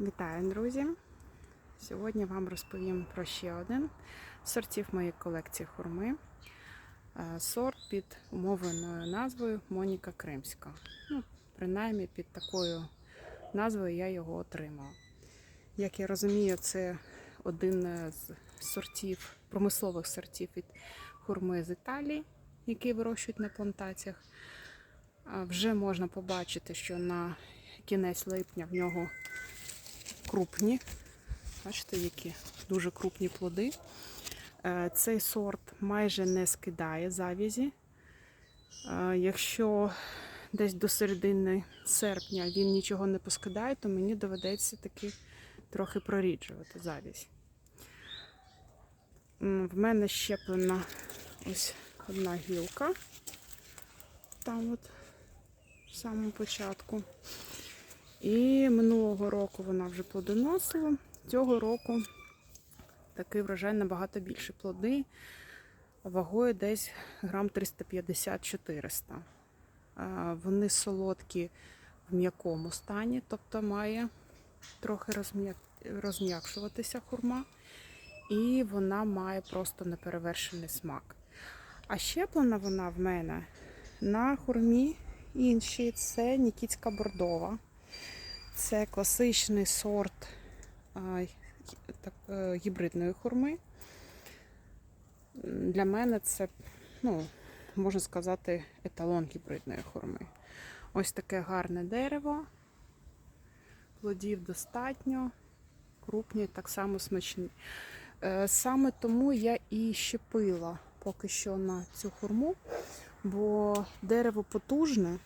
Вітаю, друзі! Сьогодні вам розповім про ще один з сортів моєї колекції хурми. Е, Сорт під умовленою назвою Моніка Кримська. Ну, принаймні під такою назвою я його отримала. Як я розумію, це один з сортів, промислових сортів від хурми з Італії, які вирощують на плантаціях. Вже можна побачити, що на кінець липня в нього крупні. Бачите, які дуже крупні плоди. Е, Цей сорт майже не скидає завязі. Е, Якщо десь до середини серпня він нічого не поскидає, то мені доведеться таки трохи проріджувати завязь. В мене щеплена ось одна гілка. Там от в самому початку. І минулого року вона вже плодоносила. Цього року такий врожай набагато більше плоди, вагою десь грам 350-400. Вони солодкі в м'якому стані, тобто має трохи розм'якшуватися хурма, і вона має просто неперевершений смак. А щеплена вона в мене на хурмі іншій це Нікітська бордова. Це класичний сорт е, гібридної хурми. Для мене це, ну, можна сказати, еталон гібридної хурми. Ось таке гарне дерево, плодів достатньо, крупні, так само смачні. Е, Саме тому я і щепила поки що на цю хурму, бо дерево потужне,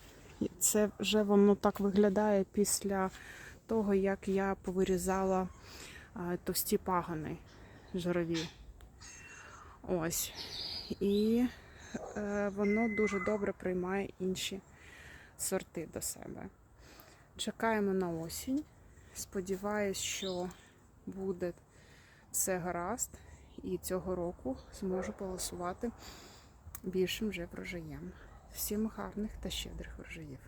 це вже воно так виглядає після того, як я повирізала товсті пагани жирові. Ось. І е, воно дуже добре приймає інші сорти до себе. Чекаємо на осінь. Сподіваюсь, що буде все гаразд, і цього року зможу полосувати більшим вже врожаєм. Всім гарних та щедрих врожаїв.